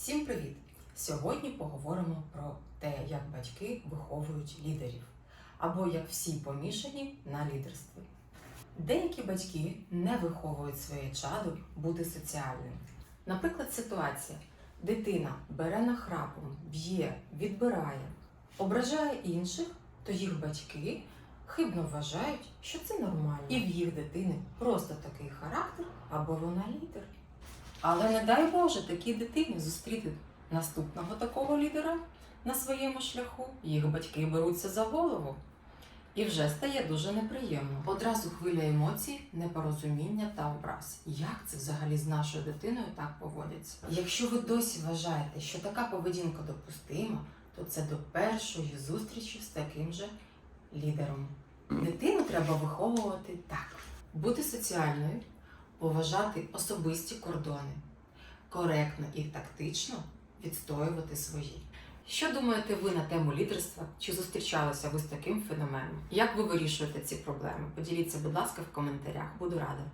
Всім привіт! Сьогодні поговоримо про те, як батьки виховують лідерів, або як всі помішані на лідерстві. Деякі батьки не виховують своє чадо бути соціальним. Наприклад, ситуація: дитина бере нахрапом, б'є, відбирає, ображає інших, то їх батьки хибно вважають, що це нормально, і в їх дитини просто такий характер, або вона лідер. Але не дай Боже такій дитині зустріти наступного такого лідера на своєму шляху. Їх батьки беруться за голову. І вже стає дуже неприємно. Одразу хвиля емоцій, непорозуміння та образ. Як це взагалі з нашою дитиною так поводяться? Якщо ви досі вважаєте, що така поведінка допустима, то це до першої зустрічі з таким же лідером. Дитину треба виховувати так: бути соціальною, поважати особисті кордони, коректно і тактично відстоювати свої. Що думаєте ви на тему лідерства? Чи зустрічалися ви з таким феноменом? Як ви вирішуєте ці проблеми? Поділіться, будь ласка, в коментарях. Буду рада.